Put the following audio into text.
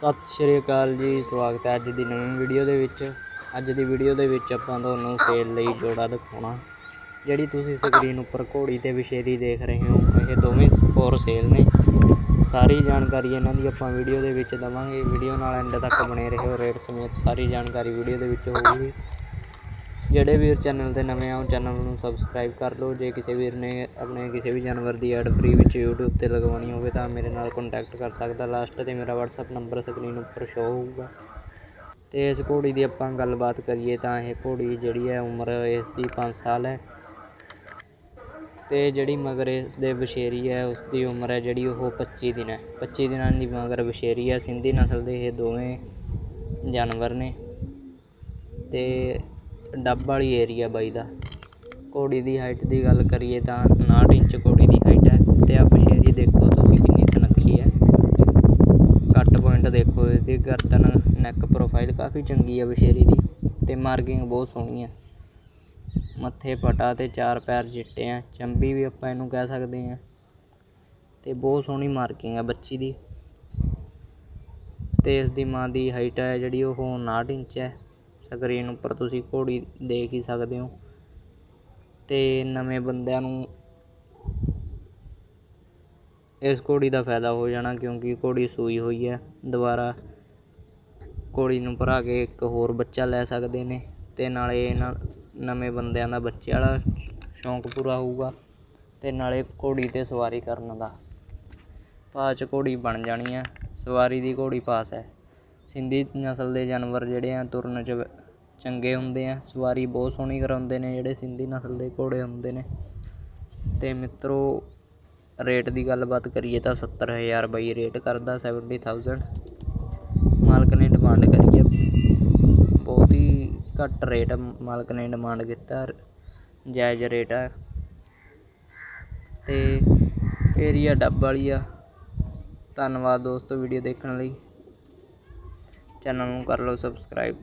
ਸਤਿ ਸ਼੍ਰੀ ਅਕਾਲ ਜੀ, ਸਵਾਗਤ ਹੈ ਅੱਜ ਦੀ ਨਵੀਂ ਵੀਡੀਓ ਦੇ ਵਿੱਚ। ਅੱਜ ਦੀ ਵੀਡੀਓ ਦੇ ਵਿੱਚ ਆਪਾਂ ਤੁਹਾਨੂੰ ਸੇਲ ਲਈ ਜੋੜਾ ਦਿਖਾਉਣਾ, ਜਿਹੜੀ ਤੁਸੀਂ ਸਕਰੀਨ ਉੱਪਰ ਘੋੜੀ ਤੇ ਵਿਸ਼ੇਰੀ ਦੇਖ ਰਹੇ ਹੋ। ਇਹ ਦੋਵੇਂ ਫੋਰ ਸੇਲ ਨੇ। ਸਾਰੀ ਜਾਣਕਾਰੀ ਇਹਨਾਂ ਦੀ ਆਪਾਂ ਵੀਡੀਓ ਦੇ ਵਿੱਚ ਦਵਾਂਗੇ। ਵੀਡੀਓ ਨਾਲ ਐਂਡ ਤੱਕ ਬਣੇ ਰਹੋ। ਰੇਟ ਸਮੇਤ ਸਾਰੀ ਜਾਣਕਾਰੀ ਵੀਡੀਓ ਦੇ ਵਿੱਚ ਹੋਊਗੀ। ਜਿਹੜੇ ਵੀਰ ਚੈਨਲ ਤੇ ਨਵੇਂ ਆ, ਉਹ ਚੈਨਲ ਨੂੰ ਸਬਸਕ੍ਰਾਈਬ ਕਰ ਲਓ। ਜੇ ਕਿਸੇ ਵੀਰ ਨੇ ਆਪਣੇ ਕਿਸੇ ਵੀ ਜਾਨਵਰ ਦੀ ਐਡ ਫ੍ਰੀ ਵਿੱਚ YouTube ਤੇ ਲਗਵਾਉਣੀ ਹੋਵੇ, ਤਾਂ ਮੇਰੇ ਨਾਲ ਕੰਟੈਕਟ ਕਰ ਸਕਦਾ। ਲਾਸਟ ਤੇ ਮੇਰਾ WhatsApp ਨੰਬਰ ਸਕਰੀਨ ਉੱਪਰ ਸ਼ੋ ਹੋਊਗਾ। ਤੇ ਇਸ ਘੋੜੀ ਦੀ ਆਪਾਂ ਗੱਲਬਾਤ ਕਰੀਏ, ਤਾਂ ਇਹ ਘੋੜੀ ਜਿਹੜੀ ਹੈ, ਉਮਰ ਇਸ ਦੀ 5 ਸਾਲ ਹੈ। ਤੇ ਜਿਹੜੀ ਮਗਰ ਇਸ ਦੇ ਵਛੇਰੀ ਹੈ ਉਸ ਦੀ ਉਮਰ ਹੈ ਜਿਹੜੀ ਉਹ 25 ਦਿਨ ਹੈ। 25 ਦਿਨਾਂ ਦੀ ਮਗਰ ਵਛੇਰੀ ਹੈ, ਸਿੰਧੀ ਨਸਲ ਦੇ ਇਹ ਦੋਵੇਂ ਜਾਨਵਰ ਨੇ। ਤੇ ਡੱਬ ਵਾਲੀ ਏਰੀਆ ਬਾਈ ਦਾ। ਘੋੜੀ ਦੀ ਹਾਈਟ ਦੀ ਗੱਲ ਕਰੀਏ ਤਾਂ 59 ਇੰਚ ਘੋੜੀ ਦੀ ਹਾਈਟ ਹੈ ਤੇ ਆ ਵਛੇਰੀ ਦੇਖੋ ਤੁਸੀਂ ਕਿੰਨੀ ਸੁਨੱਖੀ ਹੈ। ਕੱਟ ਪੁਆਇੰਟ ਦੇਖੋ ਇਹਦੀ ਗਰਦਨ ਨੈਕ ਪ੍ਰੋਫਾਈਲ ਕਾਫੀ ਚੰਗੀ ਹੈ ਵਛੇਰੀ ਦੀ ਤੇ ਮਾਰਕਿੰਗ ਬਹੁਤ ਸੋਹਣੀ ਹੈ। ਮੱਥੇ ਪਟਾ ਤੇ ਚਾਰ ਪੈਰ ਜਿੱਟੇ ਆ, ਚੰਬੀ ਵੀ ਆਪਾਂ ਇਹਨੂੰ ਕਹਿ ਸਕਦੇ ਆ ਤੇ ਬਹੁਤ ਸੋਹਣੀ ਮਾਰਕਿੰਗ ਹੈ ਬੱਚੀ ਦੀ। ਤੇ ਇਸ ਦੀ ਮਾਂ ਦੀ ਹਾਈਟ ਹੈ ਜਿਹੜੀ ਉਹ 59 ਇੰਚ ਹੈ। ਸਕਰੀਨ ਉੱਪਰ ਤੁਸੀਂ ਘੋੜੀ ਦੇਖ ਹੀ ਸਕਦੇ ਹੋ। ਤੇ ਨਵੇਂ ਬੰਦਿਆਂ ਨੂੰ ਇਸ ਘੋੜੀ ਦਾ ਫਾਇਦਾ ਹੋ ਜਾਣਾ ਕਿਉਂਕਿ ਘੋੜੀ ਸੂਈ ਹੋਈ ਹੈ। ਦੁਬਾਰਾ ਘੋੜੀ ਨੂੰ ਭਰਾ ਕੇ ਇੱਕ ਹੋਰ ਬੱਚਾ ਲੈ ਸਕਦੇ ਨੇ ਤੇ ਨਾਲੇ ਇਹਨਾਂ ਨਵੇਂ ਬੰਦਿਆਂ ਦਾ ਬੱਚੇ ਵਾਲਾ ਸ਼ੌਂਕ ਪੂਰਾ ਹੋਊਗਾ ਤੇ ਨਾਲੇ ਘੋੜੀ ਤੇ ਸਵਾਰੀ ਕਰਨ ਦਾ। ਪਾਚ ਘੋੜੀ ਬਣ ਜਾਣੀ ਹੈ। ਸਵਾਰੀ ਦੀ ਘੋੜੀ ਪਾਸ ਹੈ। ਸਿੰਧੀ ਨਸਲ ਦੇ ਜਾਨਵਰ ਜਿਹੜੇ ਆ, ਤੁਰਨ 'ਚ ਚੰਗੇ ਹੁੰਦੇ ਆ, ਸਵਾਰੀ ਬਹੁਤ ਸੋਹਣੀ ਕਰਾਉਂਦੇ ਨੇ ਜਿਹੜੇ ਸਿੰਧੀ ਨਸਲ ਦੇ ਘੋੜੇ ਹੁੰਦੇ ਨੇ। ਅਤੇ ਮਿੱਤਰੋ, ਰੇਟ ਦੀ ਗੱਲਬਾਤ ਕਰੀਏ ਤਾਂ ਸੱਤਰ ਹਜ਼ਾਰ ਬਾਈ ਰੇਟ ਕਰਦਾ 70000 ਮਾਲਕ ਨੇ ਡਿਮਾਂਡ ਕਰੀ ਹੈ ਬਹੁਤ ਹੀ ਘੱਟ ਰੇਟ ਮਾਲਕ ਨੇ ਡਿਮਾਂਡ ਕੀਤਾ, ਜਾਇਜ਼ ਰੇਟ ਆ। ਤੇ ਏਰੀਆ ਡੱਬ ਵਾਲੀ ਆ। ਧੰਨਵਾਦ ਦੋਸਤੋ ਵੀਡੀਓ ਦੇਖਣ ਲਈ। ਚੈਨਲ ਨੂੰ ਕਰ ਲਓ ਸਬਸਕ੍ਰਾਈਬ।